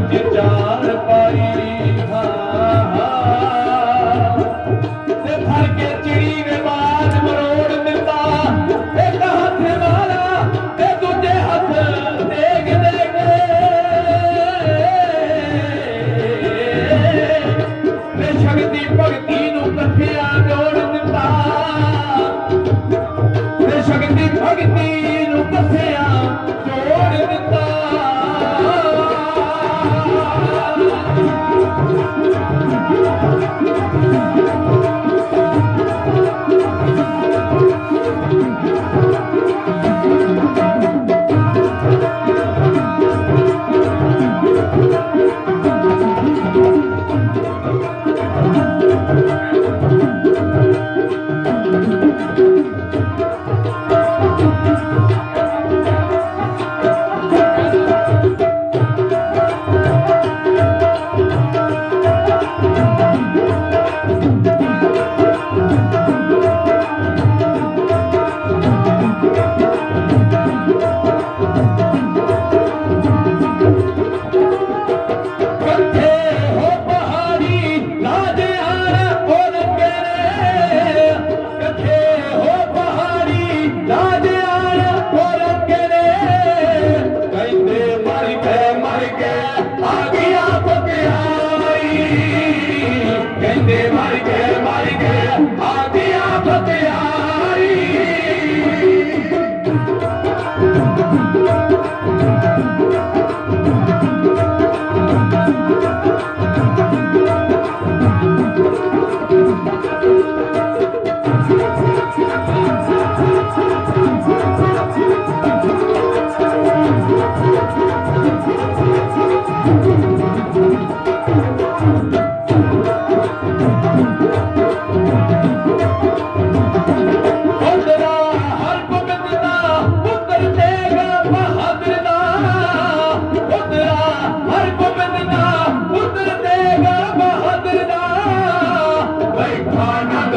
ਵਿੱਚ ਜਾਨ ਪਾਈ ਹਾਂ ਤੇ ਫੜ ਕੇ ਚਿੜੀ ਨੇ ਬਾਜ ਮਰੋੜ ਦਿੱਤਾ। ਇੱਕ ਹੱਥ ਵਾਲਾ ਤੇ ਦੂਜੇ ਹੱਥ ਦੇਖ ਦੇਖ ਤੇ ਸ਼ਕਤੀ ਭਗਤੀ ਨੂੰ ਇਕੱਠਿਆ ਜੋੜ ਦਿੱਤਾ। ਤੇ ਸ਼ਕਤੀ ਭਗਤੀ Thank you.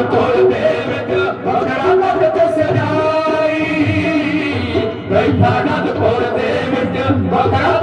ਤੋਲ ਦੇ ਵਿੱਚ ਬਖੜਾ ਨਦ ਤੇ ਸਜਾਈ ਬੈਠਾ ਨਦ ਕੋਲ ਦੇ ਵਿੱਚ ਬਖੜਾ